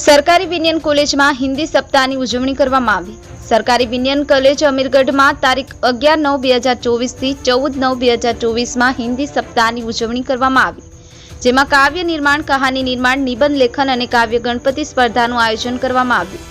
સરકારી વિનયન કોલેજમાં હિન્દી સપ્તાહની ઉજવણી કરવામાં આવી. સરકારી વિનયન કોલેજ અમીરગઢમાં તારીખ અગિયાર નવ બે હજાર ચોવીસથી ચૌદ નવ બે હજાર ચોવીસમાં હિન્દી સપ્તાહની ઉજવણી કરવામાં આવી. જેમાં કાવ્ય નિર્માણ, કહાની નિર્માણ, નિબંધ લેખન અને કાવ્ય ગણપતિ સ્પર્ધાનું આયોજન કરવામાં આવ્યું.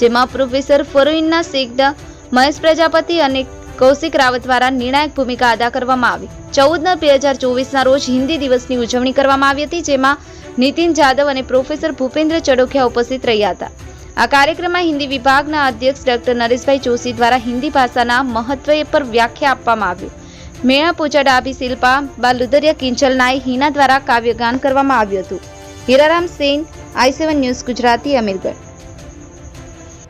જેમાં પ્રોફેસર ફરોઇનના શેખડા મહેશ પ્રજાપતિ અને કૌશિક રાવત દ્વારા નિર્ણાયક ભૂમિકા અદા કરવામાં આવી. ચૌદ નવ બે હજાર ચોવીસના રોજ હિન્દી દિવસની ઉજવણી કરવામાં આવી હતી, જેમાં નીતિન જાદવ અને પ્રોફેસર ભૂપેન્દ્ર ચડોખિયા ઉપસ્થિત રહ્યા હતા. આ કાર્યક્રમમાં હિન્દી વિભાગના અધ્યક્ષ ડોક્ટર નરેશભાઈ જોશી દ્વારા હિન્દી ભાષાના મહત્વ પર વ્યાખ્યા આપવામાં આવ્યું મેળા પૂજા ડાભી શિલ્પા બાલુદરિયા કિંચલ નાઈ, હિના દ્વારા કાવ્યગાન કરવામાં આવ્યું હતું. Hiraram Sen, I news Gujarati, Amirgadh.